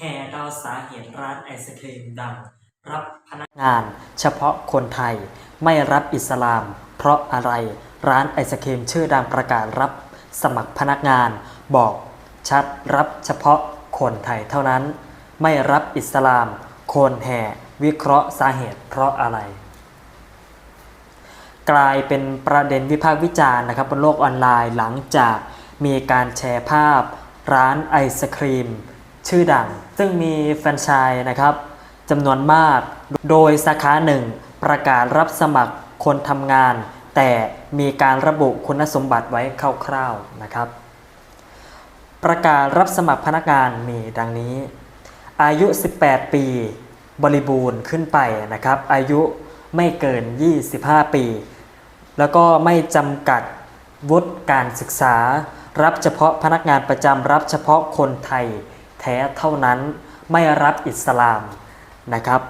แห่ดาวสาเหตุร้านไอศครีมดัง รับพนักงานเฉพาะคนไทย ไม่รับอิสลาม เพราะอะไรร้านไอศครีมชื่อดังประกาศรับสมัครพนักงาน บอกชัดรับเฉพาะคนไทยเท่านั้น ไม่รับอิสลาม คนแห่วิเคราะห์สาเหตุเพราะอะไร กลายเป็นประเด็นวิพากษ์วิจารณ์นะครับบนโลกออนไลน์หลังจากมีการแชร์ภาพร้านไอศครีม ชื่อดัง ซึ่งมีแฟรนไชส์นะครับจำนวนมาก โดยสาขาหนึ่งประกาศรับสมัครคนทำงาน แต่มีการระบุคุณสมบัติไว้คร่าวๆนะครับ ประกาศรับสมัครพนักงานมีดังนี้ อายุ 18 ปี บริบูรณ์ขึ้นไปนะครับ อายุไม่เกิน 25 ปี แล้วก็ไม่จำกัดวุฒิการศึกษา รับเฉพาะพนักงานประจำรับเฉพาะคนไทย ท้เท่านั้นไม่รับอิสลามนะครับ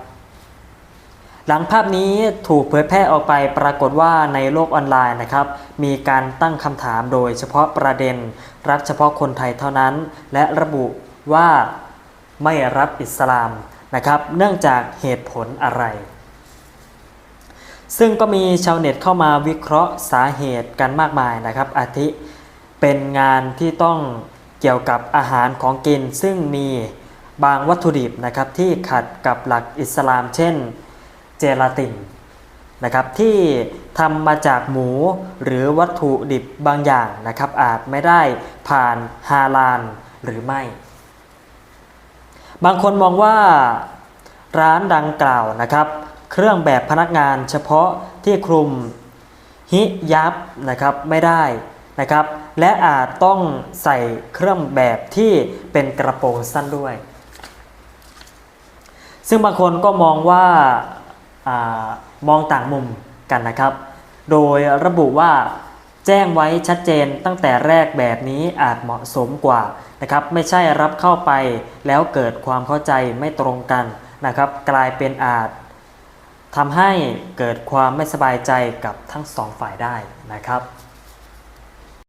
หลังภาพนี้ถูกเผยแพร่ออกไปปรากฏว่าในโลกออนไลน์นะครับ มีการตั้งคำถามโดยเฉพาะประเด็น รับเฉพาะคนไทยเท่านั้น และระบุว่าไม่รับอิสลามนะครับ เนื่องจากเหตุผลอะไร ซึ่งก็มีชาวเน็ตเข้ามาวิเคราะห์สาเหตุกันมากมายนะครับ อาทิเป็นงานที่ต้อง กี่ยวกับอาหารของกินซึ่งมีบางวัตถุดิบนะครับที่ขัดกับหลักอิสลาม เช่นเจลาตินนะครับที่ทำมาจากหมูหรือวัตถุดิบบางอย่างนะครับอาจไม่ได้ผ่านฮาลาลหรือไม่ บางคนมองว่าร้านดังกล่าวนะครับ เครื่องแบบพนักงานเฉพาะที่คลุมฮิยับนะครับไม่ได้ นะครับ และอาจต้องใส่เครื่องแบบที่เป็นกระโปรงสั้นด้วย ซึ่งบางคนก็มองว่าอามองต่างมุมกันนะครับ โดยระบุว่าแจ้งไว้ชัดเจนตั้งแต่แรกแบบนี้อาจเหมาะสมกว่านะครับ ไม่ใช่รับเข้าไปแล้วเกิดความเข้าใจไม่ตรงกันนะครับ กลายเป็นอาจทำให้เกิดความไม่สบายใจกับทั้งสองฝ่ายได้นะครับ